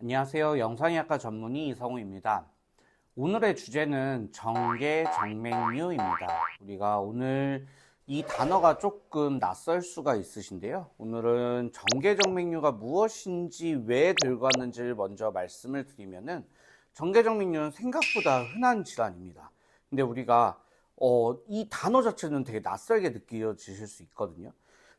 안녕하세요. 영상의학과 전문의 이성우입니다. 오늘의 주제는 정계 정맥류입니다. 우리가 오늘 이 단어가 조금 낯설 수가 있으신데요. 오늘은 정계 정맥류가 무엇인지 왜 들고 왔는지를 먼저 말씀을 드리면은 정계 정맥류는 생각보다 흔한 질환입니다. 근데 우리가 어, 이 단어 자체는 되게 낯설게 느껴지실 수 있거든요.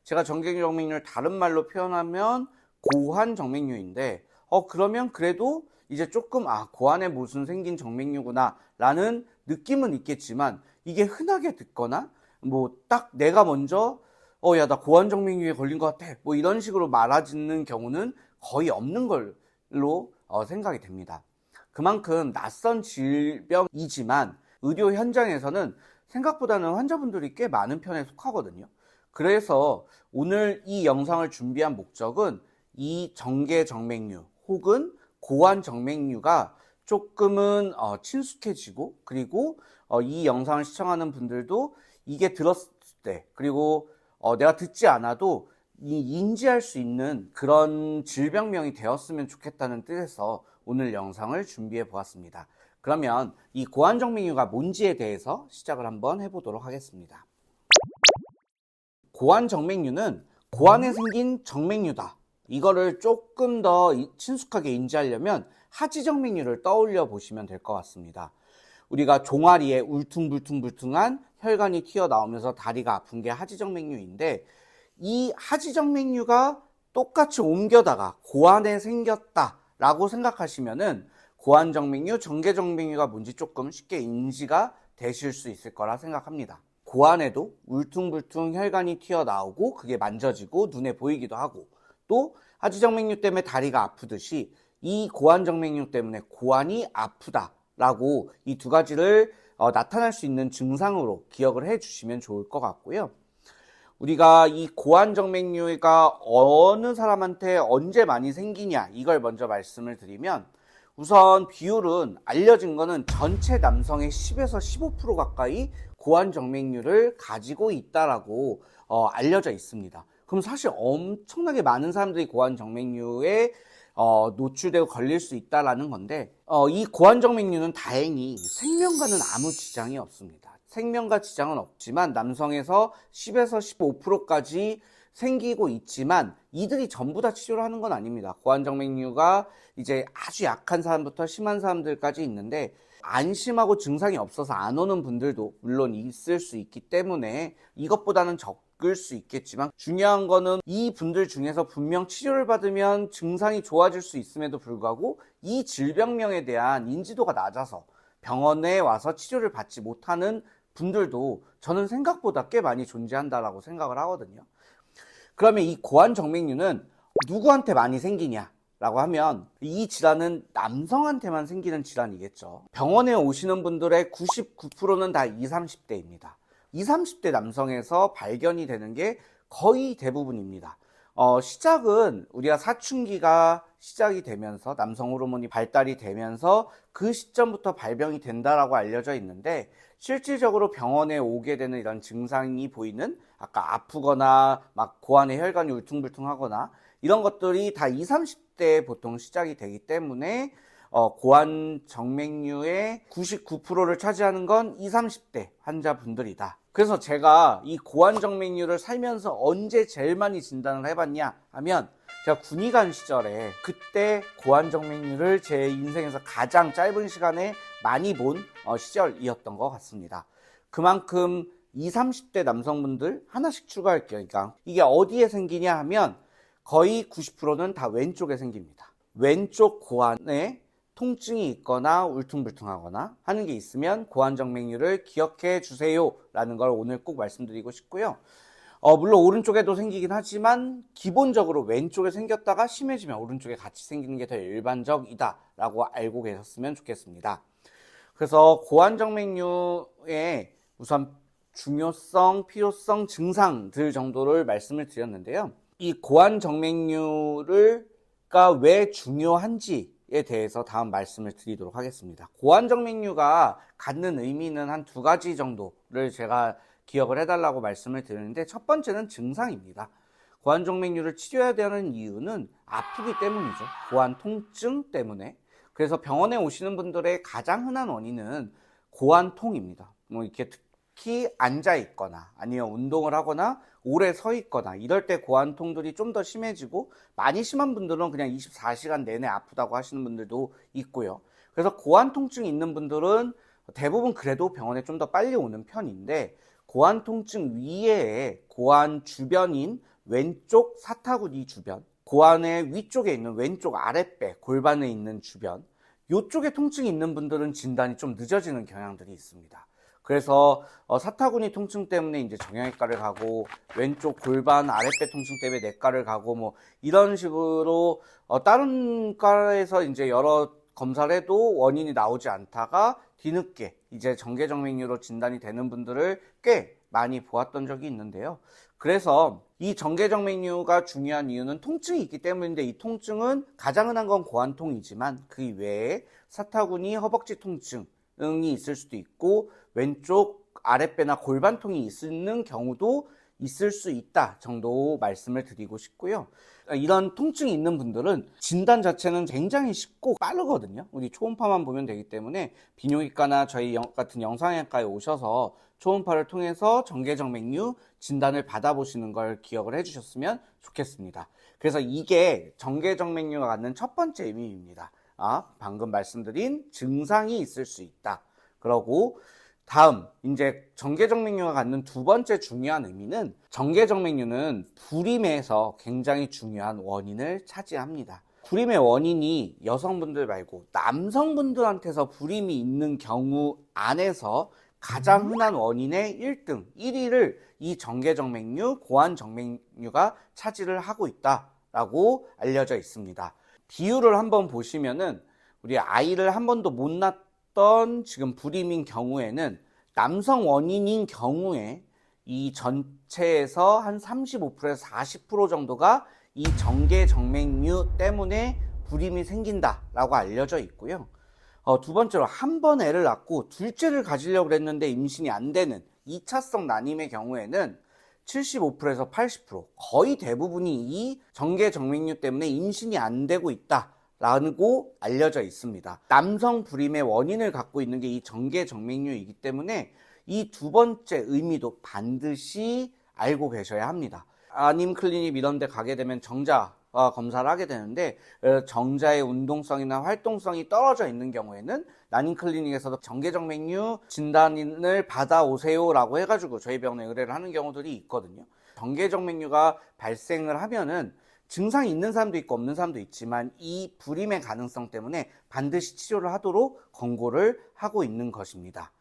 제가 정계 정맥류를 다른 말로 표현하면 고환 정맥류인데 어 그러면 그래도 이제 조금 아 고환에 무슨 생긴 정맥류구나 라는 느낌은 있겠지만 이게 흔하게 듣거나 뭐 딱 내가 먼저 어 야 나 고환 정맥류에 걸린 것 같아 뭐 이런 식으로 말아짓는 경우는 거의 없는 걸로 어, 생각이 됩니다. 그만큼 낯선 질병이지만 의료 현장에서는 생각보다는 환자분들이 꽤 많은 편에 속하거든요. 그래서 오늘 이 영상을 준비한 목적은 이 정계 정맥류 혹은 고환 정맥류가 조금은 어, 친숙해지고 그리고 어, 이 영상을 시청하는 분들도 이게 들었을 때 그리고 어, 내가 듣지 않아도 이 인지할 수 있는 그런 질병명이 되었으면 좋겠다는 뜻에서 오늘 영상을 준비해 보았습니다. 그러면 이 고환정맥류가 뭔지에 대해서 시작을 한번 해보도록 하겠습니다. 고환정맥류는 고환에 생긴 정맥류다. 이거를 조금 더 이- 친숙하게 인지하려면 하지정맥류를 떠올려 보시면 될 것 같습니다. 우리가 종아리에 울퉁불퉁불퉁한 혈관이 튀어나오면서 다리가 아픈 게 하지정맥류인데 이 하지정맥류가 똑같이 옮겨다가 고환에 생겼다라고 생각하시면은 고환정맥류, 정계정맥류가 뭔지 조금 쉽게 인지가 되실 수 있을 거라 생각합니다. 고환에도 울퉁불퉁 혈관이 튀어나오고 그게 만져지고 눈에 보이기도 하고 또 하지정맥류 때문에 다리가 아프듯이 이 고환정맥류 때문에 고환이 아프다라고 이 두 가지를 어, 나타날 수 있는 증상으로 기억을 해 주시면 좋을 것 같고요. 우리가 이 고환정맥류가 어느 사람한테 언제 많이 생기냐 이걸 먼저 말씀을 드리면 우선 비율은 알려진 거는 전체 남성의 10에서 15% 가까이 고환정맥류를 가지고 있다라고 어, 알려져 있습니다. 그럼 사실 엄청나게 많은 사람들이 고환정맥류에 어, 노출되고 걸릴 수 있다라는 건데 어, 이 고환정맥류는 다행히 생명과는 아무 지장이 없습니다. 생명과 지장은 없지만 남성에서 10에서 15%까지 생기고 있지만 이들이 전부 다 치료를 하는 건 아닙니다. 고환정맥류가 이제 아주 약한 사람부터 심한 사람들까지 있는데 안심하고 증상이 없어서 안 오는 분들도 물론 있을 수 있기 때문에 이것보다는 적 을 수 있겠지만 중요한 거는 이 분들 중에서 분명 치료를 받으면 증상이 좋아질 수 있음에도 불구하고 이 질병명에 대한 인지도가 낮아서 병원에 와서 치료를 받지 못하는 분들도 저는 생각보다 꽤 많이 존재한다라고 생각을 하거든요. 그러면 이 고환 정맥류는 누구한테 많이 생기냐? 라고 하면 이 질환은 남성한테만 생기는 질환이겠죠. 병원에 오시는 분들의 99%는 다 20, 30대입니다. 20, 30대 남성에서 발견이 되는 게 거의 대부분입니다. 어, 시작은 우리가 사춘기가 시작이 되면서 남성 호르몬이 발달이 되면서 그 시점부터 발병이 된다라고 알려져 있는데 실질적으로 병원에 오게 되는 이런 증상이 보이는 아까 아프거나 막 고환의 혈관이 울퉁불퉁하거나 이런 것들이 다 20, 30대에 보통 시작이 되기 때문에 어, 고환 정맥류의 99%를 차지하는 건 20, 30대 환자분들이다. 그래서 제가 이 고환 정맥류를 살면서 언제 제일 많이 진단을 해봤냐 하면 제가 군의관 시절에 그때 고환 정맥류를 제 인생에서 가장 짧은 시간에 많이 본 어, 시절이었던 것 같습니다. 그만큼 20, 30대 남성분들 하나씩 추가할게요. 그러니까 이게 어디에 생기냐 하면 거의 90%는 다 왼쪽에 생깁니다. 왼쪽 고환에 통증이 있거나 울퉁불퉁하거나 하는 게 있으면 고환정맥류를 기억해 주세요 라는 걸 오늘 꼭 말씀드리고 싶고요. 어, 물론 오른쪽에도 생기긴 하지만 기본적으로 왼쪽에 생겼다가 심해지면 오른쪽에 같이 생기는 게 더 일반적이다 라고 알고 계셨으면 좋겠습니다. 그래서 고환정맥류의 우선 중요성, 필요성, 증상들 정도를 말씀을 드렸는데요. 이 고환정맥류가 왜 중요한지 에 대해서 다음 말씀을 드리도록 하겠습니다. 고환정맥류가 갖는 의미는 한 두 가지 정도를 제가 기억을 해달라고 말씀을 드리는데 첫 번째는 증상입니다. 고환 정맥류를 치료해야 되는 이유는 아프기 때문이죠. 고환 통증 때문에. 그래서 병원에 오시는 분들의 가장 흔한 원인은 고환통입니다. 뭐 이렇게 특히 앉아 있거나 아니면 운동을 하거나 오래 서 있거나 이럴 때 고환통들이 좀 더 심해지고 많이 심한 분들은 그냥 24시간 내내 아프다고 하시는 분들도 있고요. 그래서 고환 통증 있는 분들은 대부분 그래도 병원에 좀 더 빨리 오는 편인데 고환 통증 위에 고환 주변인 왼쪽 사타구니 주변, 고환의 위쪽에 있는 왼쪽 아랫배, 골반에 있는 주변, 이쪽에 통증이 있는 분들은 진단이 좀 늦어지는 경향들이 있습니다. 그래서 어, 사타구니 통증 때문에 이제 정형외과를 가고 왼쪽 골반 아랫배 통증 때문에 내과를 가고 뭐 이런 식으로 어, 다른 과에서 이제 여러 검사를 해도 원인이 나오지 않다가 뒤늦게 이제 정계정맥류로 진단이 되는 분들을 꽤 많이 보았던 적이 있는데요. 그래서 이 정계정맥류가 중요한 이유는 통증이 있기 때문인데 이 통증은 가장 흔한 건 고환통이지만 그 외에 사타구니 허벅지 통증 이 있을 수도 있고 왼쪽 아랫배나 골반통이 있는 경우도 있을 수 있다 정도 말씀을 드리고 싶고요. 이런 통증이 있는 분들은 진단 자체는 굉장히 쉽고 빠르거든요. 우리 초음파만 보면 되기 때문에 비뇨기과나 저희 영- 같은 영상외과에 오셔서 초음파를 통해서 정계정맥류 진단을 받아보시는 걸 기억을 해주셨으면 좋겠습니다. 그래서 이게 정계정맥류가 갖는 첫 번째 의미입니다. 아, 방금 말씀드린 증상이 있을 수 있다. 그러고 다음 이제 정계정맥류가 갖는 두 번째 중요한 의미는 정계정맥류는 불임에서 굉장히 중요한 원인을 차지합니다. 불임의 원인이 여성분들 말고 남성분들한테서 불임이 있는 경우 안에서 가장 흔한 원인의 1등, 1위를 이 정계정맥류, 고환정맥류가 차지를 하고 있다라고 알려져 있습니다. 비율을 한번 보시면은 우리 아이를 한 번도 못 낳았던 지금 불임인 경우에는 남성 원인인 경우에 이 전체에서 한 35%에서 40% 정도가 이 정계 정맥류 때문에 불임이 생긴다라고 알려져 있고요. 어, 두 번째로 한 번 애를 낳고 둘째를 가지려고 했는데 임신이 안 되는 2차성 난임의 경우에는 75%에서 80% 거의 대부분이 이 정계 정맥류 때문에 임신이 안 되고 있다 라고 알려져 있습니다. 남성 불임의 원인을 갖고 있는 게 이 정계 정맥류이기 때문에 이 두 번째 의미도 반드시 알고 계셔야 합니다. 아님 클리닉 이런 데 가게 되면 정자 어, 검사를 하게 되는데 어, 정자의 운동성이나 활동성이 떨어져 있는 경우에는 난임 클리닉에서도 정계정맥류 진단을 받아오세요라고 해가지고 저희 병원에 의뢰를 하는 경우들이 있거든요. 정계정맥류가 발생을 하면은 증상이 있는 사람도 있고 없는 사람도 있지만 이 불임의 가능성 때문에 반드시 치료를 하도록 권고를 하고 있는 것입니다.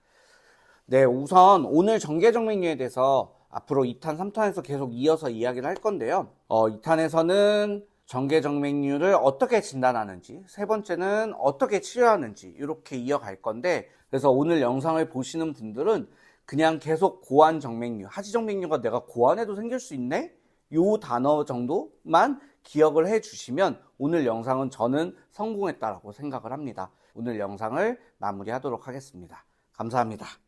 네, 우선 오늘 정계정맥류에 대해서 앞으로 2탄, 3탄에서 계속 이어서 이야기를 할 건데요. 어, 2탄에서는 정계정맥류를 어떻게 진단하는지, 세 번째는 어떻게 치료하는지 이렇게 이어갈 건데, 그래서 오늘 영상을 보시는 분들은 그냥 계속 고환 정맥류, 하지 정맥류가 내가 고환에도 생길 수 있네? 요 단어 정도만 기억을 해 주시면 오늘 영상은 저는 성공했다라고 생각을 합니다. 오늘 영상을 마무리하도록 하겠습니다. 감사합니다.